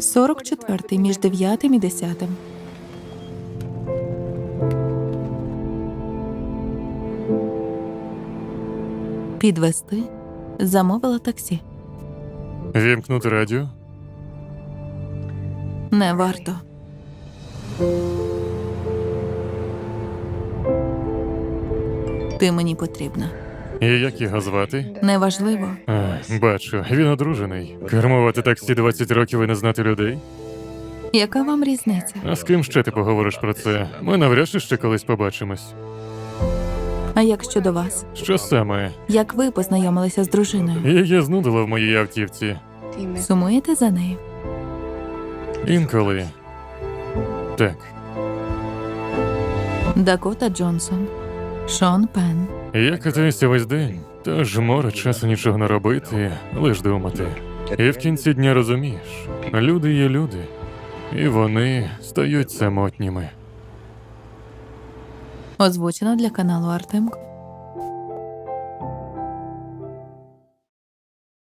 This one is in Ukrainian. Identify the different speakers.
Speaker 1: 44 між 9 і 10. Підвести. Замовила таксі.
Speaker 2: Вімкнути радіо?
Speaker 1: Не варто. Ти мені потрібна.
Speaker 2: І як його звати?
Speaker 1: Неважливо.
Speaker 2: А, бачу, він одружений. Кермувати таксі 20 років і не знати людей.
Speaker 1: Яка вам різниця?
Speaker 2: А з ким ще ти поговориш про це? Ми навряд чи ще колись побачимось.
Speaker 1: А як щодо вас?
Speaker 2: Що саме?
Speaker 1: Як ви познайомилися з дружиною?
Speaker 2: Її знудило в моїй автівці.
Speaker 1: Сумуєте за нею?
Speaker 2: Інколи. Так,
Speaker 1: Дакота Джонсон, Шон Пен.
Speaker 2: я катаюся весь день, тож море часу нічого не робити, лиш думати. І в кінці дня розумієш, люди є люди, і вони стають самотніми.
Speaker 1: Озвучено для каналу Артемко.